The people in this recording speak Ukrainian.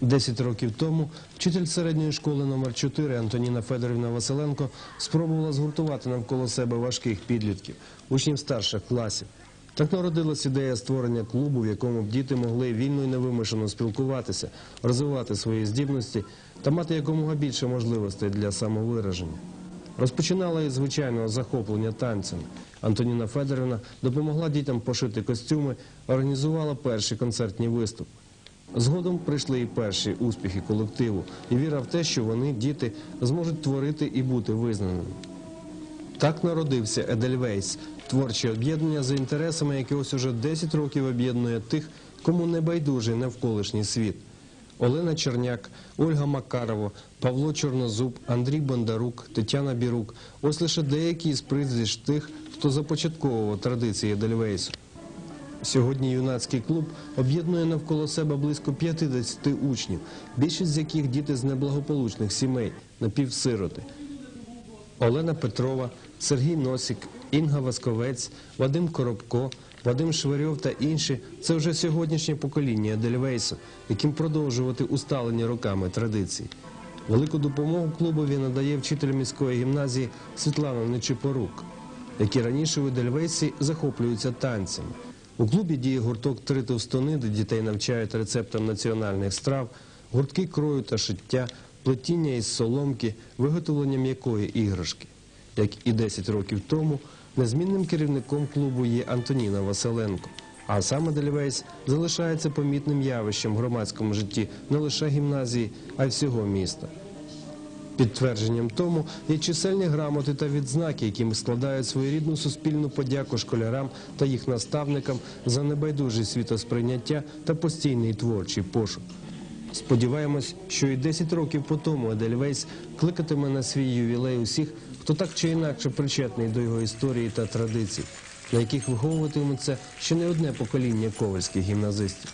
Десять років тому вчитель середньої школи номер 4 Антоніна Федорівна Василенко спробувала згуртувати навколо себе важких підлітків, учнів старших класів. Так народилась ідея створення клубу, в якому б діти могли вільно і невимушено спілкуватися, розвивати свої здібності та мати якомога більше можливостей для самовираження. Розпочинала із звичайного захоплення танцями. Антоніна Федорівна допомогла дітям пошити костюми, організувала перші концертні виступи. Згодом прийшли і перші успіхи колективу, і віра в те, що вони, діти, зможуть творити і бути визнаними. Так народився Едельвейс – творче об'єднання за інтересами, яке ось уже 10 років об'єднує тих, кому не байдужий навколишній світ. Олена Черняк, Ольга Макарова, Павло Чорнозуб, Андрій Бондарук, Тетяна Бірук – ось лише деякі з прізвищ тих, хто започатковував традиції Едельвейсу. Сьогодні юнацький клуб об'єднує навколо себе близько 50 учнів, більшість з яких діти з неблагополучних сімей, напівсироти. Олена Петрова, Сергій Носік, Інга Васковець, Вадим Коробко, Вадим Швирьов та інші – це вже сьогоднішнє покоління Едельвейсу, яким продовжувати усталені роками традиції. Велику допомогу клубові надає вчитель міської гімназії Світлана Нечипорук, які раніше в Едельвейсі захоплюються танцями. У клубі діє гурток «Три товстони», де дітей навчають рецептам національних страв, гуртки крою та шиття, плетіння із соломки, виготовлення м'якої іграшки. Як і 10 років тому, незмінним керівником клубу є Антоніна Василенко. А саме Дельвейс залишається помітним явищем в громадському житті не лише гімназії, а й всього міста. Підтвердженням тому є чисельні грамоти та відзнаки, якими складають своєрідну суспільну подяку школярам та їх наставникам за небайдужі світосприйняття та постійний творчий пошук. Сподіваємось, що і 10 років по тому Едельвейс кликатиме на свій ювілей усіх, хто так чи інакше причетний до його історії та традицій, на яких виховуватиметься ще не одне покоління ковальських гімназистів.